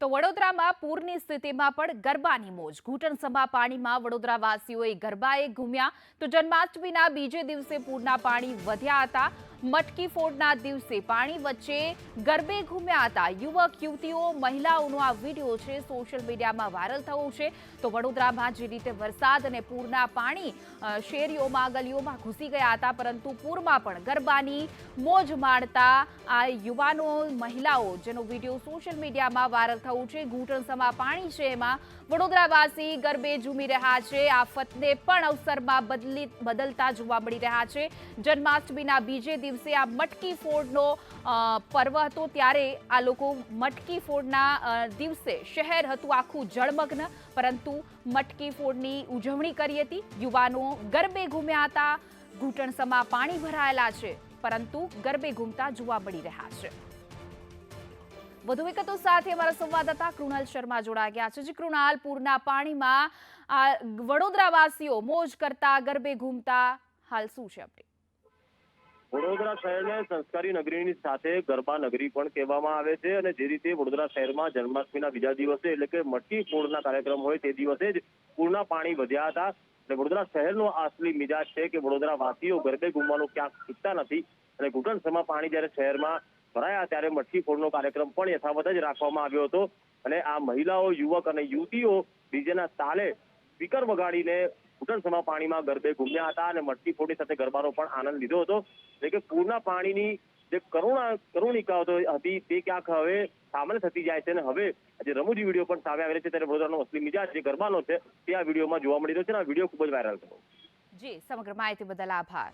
તો વડોદરામાં પૂરની સ્થિતિમાં પણ ગરબાની મોજ. ઘૂંટણસભા પાણીમાં વડોદરાવાસીઓએ ગરબાએ ઘૂમ્યા. તો જન્માષ્ટમીના બીજે દિવસે પૂરના પાણી વધ્યા હતા. મટકી ફોડના દિવસે પાણી વચ્ચે ગરબે ઘૂમ્યા હતા. યુવક, યુવતીઓ, મહિલાઓનો આ વીડિયો છે, સોશિયલ મીડિયામાં વાયરલ થયો છે. તો વડોદરામાં જે રીતે વરસાદ અને પૂરના પાણી શેરીઓમાં, ગલીઓમાં ઘૂસી ગયા હતા, પરંતુ પૂરમાં પણ ગરબાની મોજ માણતા આ યુવાનો, મહિલાઓ, જેનો વીડિયો સોશિયલ મીડિયામાં વાયરલ થયો છે. ઘૂંટણસમા પાણી છે એમાં. વડોદરાવાસી ગરબે ઝૂમી રહ્યા છે. આફતને પણ અવસરમાં બદલી, બદલતા જોવા મળી રહ્યા છે. જન્માષ્ટમીના બીજે દિવસે આ મટકી ફોડનો પર્વ હતો ત્યારે આ લોકો મટકી ફોડના દિવસે શહેર હતું આખું જળમગ્ન. પરંતુ મટકી ફોડની ઉજવણી કરી હતી. યુવાનો ગરબે ઘૂમ્યા હતા. ઘૂંટણસમાં પાણી ભરાયેલા છે. પરંતુ ગરબે ઘૂમતા જોવા મળી રહ્યા છે. વધુ વિગતો સાથે અમારા સંવાદદાતા કૃણાલ શર્મા જોડાયા ગયા છે. જે કૃણાલ પૂરના પાણીમાં વડોદરાવાસીઓ મોજ કરતા, ગરબે ઘૂમતા. હાલ શું છે અપડેટ વડોદરા શહેરને સંસ્કારી નગરીની સાથે ગરબા નગરી પણ કહેવામાં આવે છે અને જે રીતે વડોદરા શહેરમાં જન્માષ્ટમીના બીજા દિવસે એટલે કે મટકી ફોડના કાર્યક્રમ હોય તે દિવસે જ પૂરના પાણી વધ્યા હતા. અને વડોદરા શહેરનો અસલી મિજાજ છે કે વડોદરા વાસીઓ ગરબે ઘૂમવાનું ક્યાંક ચૂકતા નથી અને ઘૂંટણસમાં પાણી જ્યારે શહેરમાં ભરાયા ત્યારે મટકી ફોડનો કાર્યક્રમ પણ યથાવત જ રાખવામાં આવ્યો હતો. અને આ મહિલાઓ, યુવક અને યુવતીઓ ડીજેના તાલે સ્પીકર વગાડીને ઘૂંટણસમા પાણીમાં ગરબે ઘૂમ્યા હતા અને મટકી ફોડી સાથે ગરબાનો પણ આનંદ લીધો હતો. એટલે કે પૂરના પાણીની જે કરુણા કરુણિકા હતો તે ક્યાંક હવે સામાન્ય થતી જાય છે અને હવે જે રમૂજી વીડિયો પણ સામે આવેલો છે. ત્યારે વડોદરાનો અસલી મિજાજ જે ગરબાનો છે તે આ વિડીયોમાં જોવા મળી રહ્યો છે અને આ વીડિયો ખૂબ જ વાયરલ થયો. જી, સમગ્ર માહિતી બદલ આભાર.